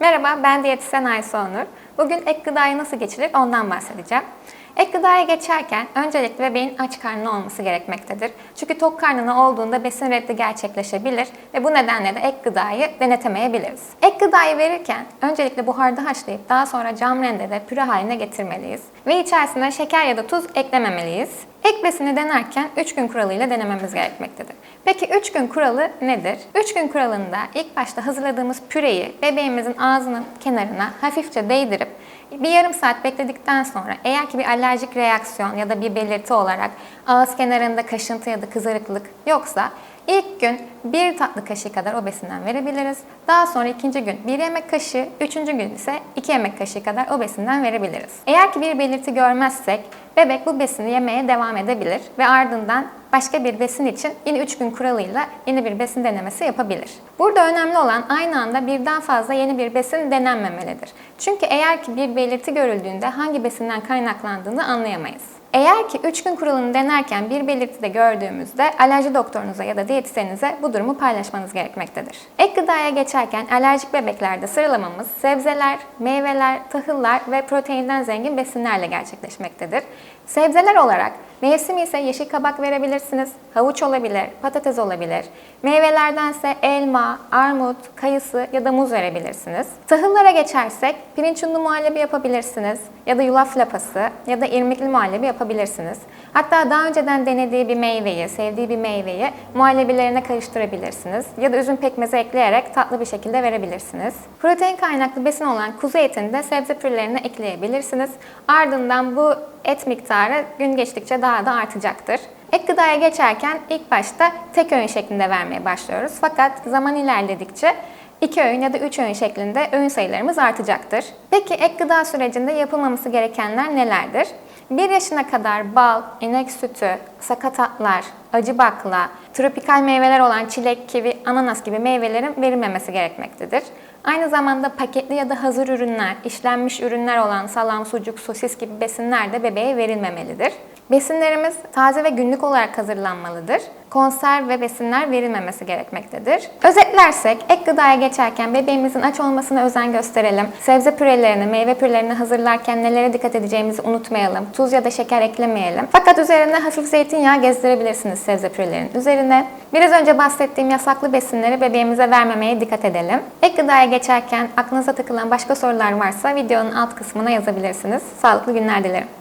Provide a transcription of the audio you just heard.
Merhaba, ben diyetisyen Aysu Onur. Bugün ek gıdaya nasıl geçilir ondan bahsedeceğim. Ek gıdaya geçerken öncelikle bebeğin aç karnına olması gerekmektedir. Çünkü tok karnına olduğunda besin reddi gerçekleşebilir ve bu nedenle de ek gıdayı denetemeyebiliriz. Ek gıdayı verirken öncelikle buharda haşlayıp daha sonra cam rendede püre haline getirmeliyiz. Ve içerisine şeker ya da tuz eklememeliyiz. Ek besini denerken 3 gün kuralıyla denememiz gerekmektedir. Peki 3 gün kuralı nedir? 3 gün kuralında ilk başta hazırladığımız püreyi bebeğimizin ağzının kenarına hafifçe değdirip bir yarım saat bekledikten sonra eğer ki bir alerjik reaksiyon ya da bir belirti olarak ağız kenarında kaşıntı ya da kızarıklık yoksa ilk gün bir tatlı kaşığı kadar o besinden verebiliriz. Daha sonra ikinci gün bir yemek kaşığı, üçüncü gün ise iki yemek kaşığı kadar o besinden verebiliriz. Eğer ki bir belirti görmezsek bebek bu besini yemeye devam edebilir ve ardından başka bir besin için yine 3 gün kuralıyla yeni bir besin denemesi yapabilir. Burada önemli olan aynı anda birden fazla yeni bir besin denenmemelidir. Çünkü eğer ki bir belirti görüldüğünde hangi besinden kaynaklandığını anlayamayız. Eğer ki 3 gün kuralını denerken bir belirti de gördüğümüzde alerji doktorunuza ya da diyetisyeninize bu durumu paylaşmanız gerekmektedir. Ek gıdaya geçerken alerjik bebeklerde sıralamamız sebzeler, meyveler, tahıllar ve proteinden zengin besinlerle gerçekleşmektedir. Sebzeler olarak mevsimi ise yeşil kabak verebilirsiniz, havuç olabilir, patates olabilir. Meyvelerdense elma, armut, kayısı ya da muz verebilirsiniz. Tahıllara geçersek pirinç unlu muhallebi yapabilirsiniz ya da yulaf lapası ya da irmikli muhallebi yapabilirsiniz. Hatta daha önceden denediği bir meyveyi, sevdiği bir meyveyi muhallebilerine karıştırabilirsiniz ya da üzüm pekmezi ekleyerek tatlı bir şekilde verebilirsiniz. Protein kaynaklı besin olan kuzu etini de sebze pürelerine ekleyebilirsiniz. Ardından bu et miktarı gün geçtikçe daha da artacaktır. Ek gıdaya geçerken ilk başta tek öğün şeklinde vermeye başlıyoruz. Fakat zaman ilerledikçe 2 öğün ya da 3 öğün şeklinde öğün sayılarımız artacaktır. Peki ek gıda sürecinde yapılmaması gerekenler nelerdir? 1 yaşına kadar bal, inek sütü, sakatatlar, acı bakla, tropikal meyveler olan çilek, kivi, ananas gibi meyvelerin verilmemesi gerekmektedir. Aynı zamanda paketli ya da hazır ürünler, işlenmiş ürünler olan salam, sucuk, sosis gibi besinler de bebeğe verilmemelidir. Besinlerimiz taze ve günlük olarak hazırlanmalıdır. Konserve besinler verilmemesi gerekmektedir. Özetlersek ek gıdaya geçerken bebeğimizin aç olmasına özen gösterelim. Sebze pürelerini, meyve pürelerini hazırlarken nelere dikkat edeceğimizi unutmayalım. Tuz ya da şeker eklemeyelim. Fakat üzerine hafif zeytinyağı gezdirebilirsiniz sebze pürelerinin üzerine. Biraz önce bahsettiğim yasaklı besinleri bebeğimize vermemeye dikkat edelim. Ek gıdaya geçerken aklınıza takılan başka sorular varsa videonun alt kısmına yazabilirsiniz. Sağlıklı günler dilerim.